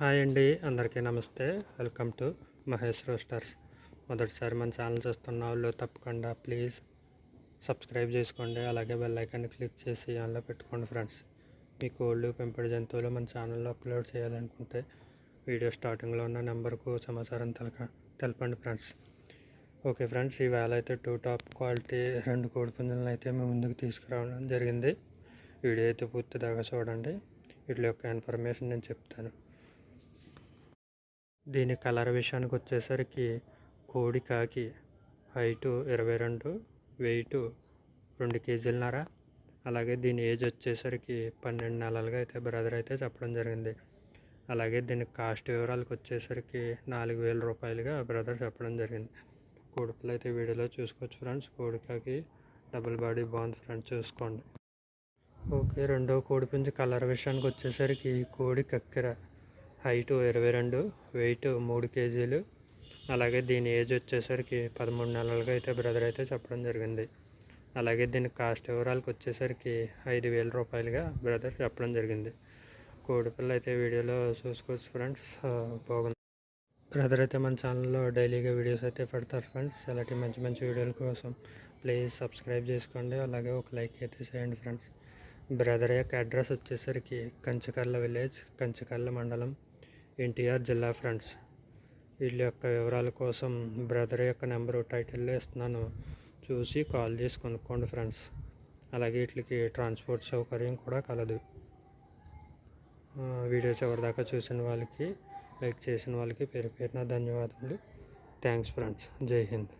Hi అండి అందరికీ నమస్తే. Welcome to Mahesh roasters. మొదటిసారి మన ఛానల్ చూస్తున్న వాళ్ళు తప్పకుండా ప్లీజ్ సబ్స్క్రైబ్ చేసుకోండి. అలాగే బెల్ ఐకాన్ని క్లిక్ చేసి ఆన్లో పెట్టుకోండి ఫ్రెండ్స్. మీ కోళ్ళు పెంపుడు జంతువులు మన ఛానల్లో అప్లోడ్ చేయాలనుకుంటే వీడియో స్టార్టింగ్లో ఉన్న నెంబర్కు సమాచారం తెలక తెలపండి ఫ్రెండ్స్. ఓకే ఫ్రెండ్స్ ఈవేళ అయితే టూ టాప్ క్వాలిటీ రెండు కోడి పుంజులను అయితే మేము ముందుకు తీసుకురావడం జరిగింది. వీడియో అయితే పూర్తి దాకా చూడండి. వీటి యొక్క ఇన్ఫర్మేషన్ నేను చెప్తాను. దీని కలర్ విషయానికి వచ్చేసరికి కోడి కాకి హైటు ఇరవై రెండు వెయిట్ రెండు కేజీలన్నర. అలాగే దీని ఏజ్ వచ్చేసరికి పన్నెండు నెలలుగా అయితే బ్రదర్ అయితే చెప్పడం జరిగింది. అలాగే దీని కాస్ట్ వివరాలకు వచ్చేసరికి నాలుగు వేల రూపాయలుగా బ్రదర్ చెప్పడం జరిగింది. కోడిపిల్ల అయితే వీడియోలో చూసుకోవచ్చు ఫ్రెండ్స్. కోడికాకి డబుల్ బాడీ బాగుంది ఫ్రెండ్స్ చూసుకోండి. ఓకే రెండో కోడిపుంజి కలర్ విషయానికి వచ్చేసరికి కోడి కక్కెర. హైటు ఇరవై రెండు వెయిట్ మూడు కేజీలు. అలాగే దీని ఏజ్ వచ్చేసరికి పదమూడు నెలలుగా అయితే బ్రదర్ అయితే చెప్పడం జరిగింది. అలాగే దీని కాస్ట్ వివరాలకు వచ్చేసరికి ఐదు వేల రూపాయలుగా బ్రదర్ చెప్పడం జరిగింది. కోడిపిల్ల అయితే వీడియోలో చూసుకోవచ్చు ఫ్రెండ్స్. బాగుంది. బ్రదర్ అయితే మన ఛానల్లో డైలీగా వీడియోస్ అయితే పెడతారు ఫ్రెండ్స్. అలాంటి మంచి మంచి వీడియోల కోసం ప్లీజ్ సబ్స్క్రైబ్ చేసుకోండి. అలాగే ఒక లైక్ అయితే చేయండి ఫ్రెండ్స్. బ్రదర్ యొక్క అడ్రస్ వచ్చేసరికి కంచకర్ల విలేజ్ కంచకర్ల మండలం ఎన్టీఆర్ జిల్లా ఫ్రెండ్స్ వీళ్ళ యొక్క వివరాల కోసం బ్రదర్ యొక్క నెంబరు టైటిల్లో ఇస్తున్నాను చూసి కాల్ చేసి కొనుక్కోండి ఫ్రెండ్స్. అలాగే వీటికి ట్రాన్స్పోర్ట్ సౌకర్యం కూడా కలదు. వీడియోస్ వీడియో చివరిదాకా చూసిన వాళ్ళకి లైక్ చేసిన వాళ్ళకి పేరు పేరున ధన్యవాదములు. Thanks friends. జై హింద్.